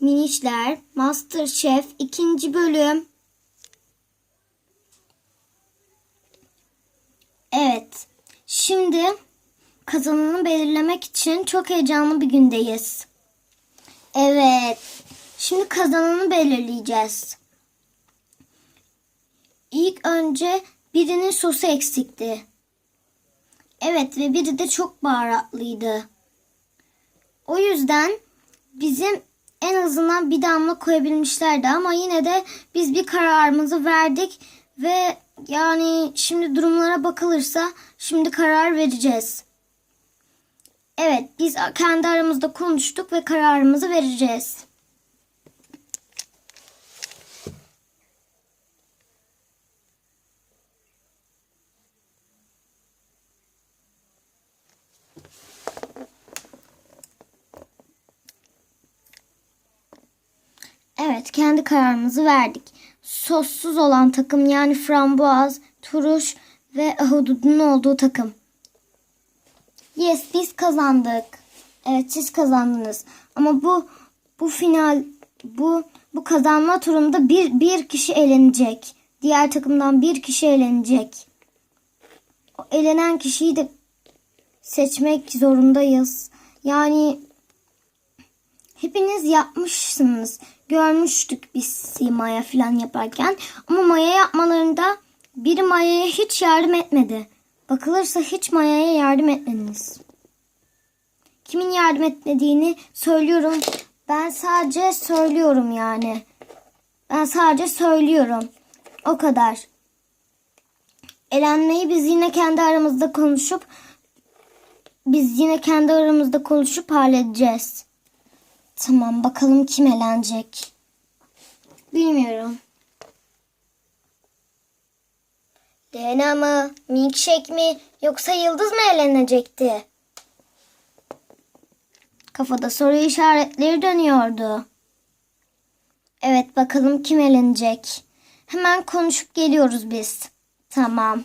Minişler Masterchef ikinci bölüm. Evet. Şimdi kazananı belirlemek için çok heyecanlı bir gündeyiz. Evet. Şimdi kazananı belirleyeceğiz. İlk önce birinin sosu eksikti. Evet ve biri de çok baharatlıydı. O yüzden bizim en azından bir damla koyabilmişlerdi ama yine de biz bir kararımızı verdik ve yani şimdi durumlara bakılırsa şimdi karar vereceğiz. Evet biz kendi aramızda konuştuk ve kararımızı vereceğiz. Evet, kendi kararımızı verdik. Sossuz olan takım yani frambuaz, turuş ve ahududun olduğu takım. Yes, biz kazandık. Evet, siz kazandınız. Ama bu bu final bu bu kazanma turunda bir bir kişi elenecek. Diğer takımdan bir kişi elenecek. O elenen kişiyi de seçmek zorundayız. Yani Hepiniz yapmışsınız. Görmüştük biz Sima'ya falan yaparken. Ama Maya yapmalarında biri Maya'ya hiç yardım etmedi. Bakılırsa hiç Maya'ya yardım etmediniz. Kimin yardım etmediğini söylüyorum. Ben sadece söylüyorum yani. Ben sadece söylüyorum. O kadar. Elenmeyi biz yine kendi aramızda konuşup biz yine kendi aramızda konuşup halledeceğiz. Tamam bakalım kim elenecek. Bilmiyorum. DNA mı, milkshake mi yoksa yıldız mı elenecekti? Kafada soru işaretleri dönüyordu. Evet bakalım kim elenecek. Hemen konuşup geliyoruz biz. Tamam.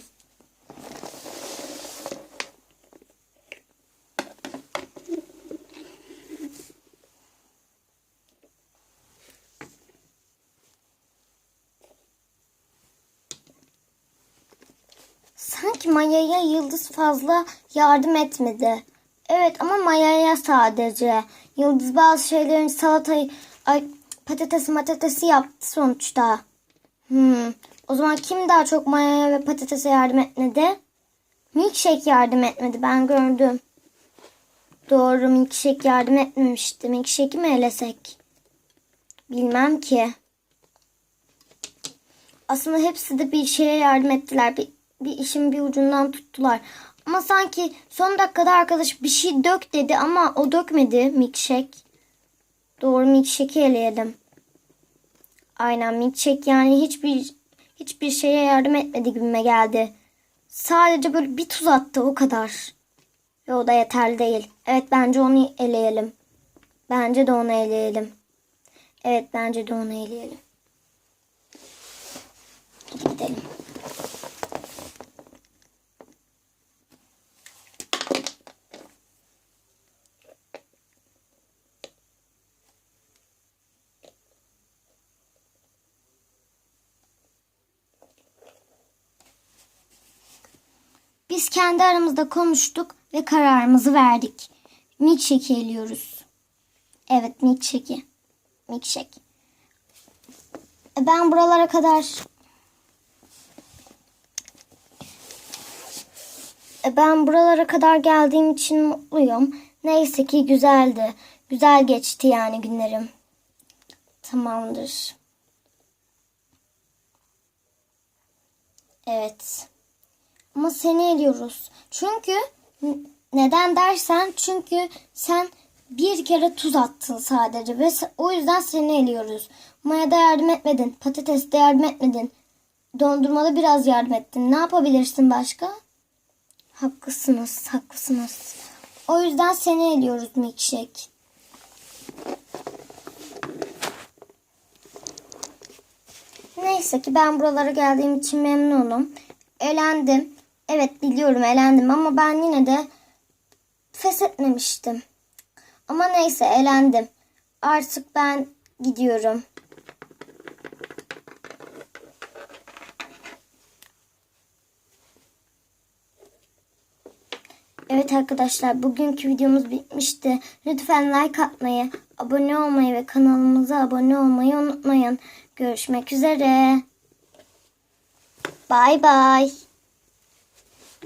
Sanki Maya'ya Yıldız fazla yardım etmedi. Evet ama Maya'ya sadece. Yıldız bazı şeylerin salatayı, ay, patatesi matatesi yaptı sonuçta. Hmm. O zaman kim daha çok Maya'ya ve patatese yardım etmedi? Milkshake yardım etmedi ben gördüm. Doğru Milkshake yardım etmemişti. Milkshake'i mi elesek? Bilmem ki. Aslında hepsi de bir şeye yardım ettiler. Bir, bir işin bir ucundan tuttular. Ama sanki son dakikada arkadaş bir şey dök dedi ama o dökmedi milkshake. Doğru milkshake'i eleyelim. Aynen milkshake yani hiçbir hiçbir şeye yardım etmedi gibime geldi. Sadece böyle bir tuz attı o kadar. Ve o da yeterli değil. Evet bence onu eleyelim. Bence de onu eleyelim. Evet bence de onu eleyelim. Gidelim. Biz kendi aramızda konuştuk ve kararımızı verdik. Milkshake'i eliyoruz. Evet milkshake'i. Milkshake. E, Ben buralara kadar E, Ben buralara kadar geldiğim için mutluyum. Neyse ki güzeldi. Güzel geçti yani günlerim. Tamamdır. Evet. Ama seni eliyoruz. Çünkü neden dersen çünkü sen bir kere tuz attın sadece ve o yüzden seni eliyoruz. Maya yardım etmedin. Patates yardım etmedin. Dondurmada biraz yardım ettin. Ne yapabilirsin başka? Haklısınız, haklısınız. O yüzden seni eliyoruz milkshake. Neyse ki ben buralara geldiğim için memnunum. Elendim. Evet biliyorum elendim ama ben yine de feshetmemiştim. Ama neyse elendim. Artık ben gidiyorum. Evet arkadaşlar bugünkü videomuz bitmişti. Lütfen like atmayı, abone olmayı ve kanalımıza abone olmayı unutmayın. Görüşmek üzere. Bay bay.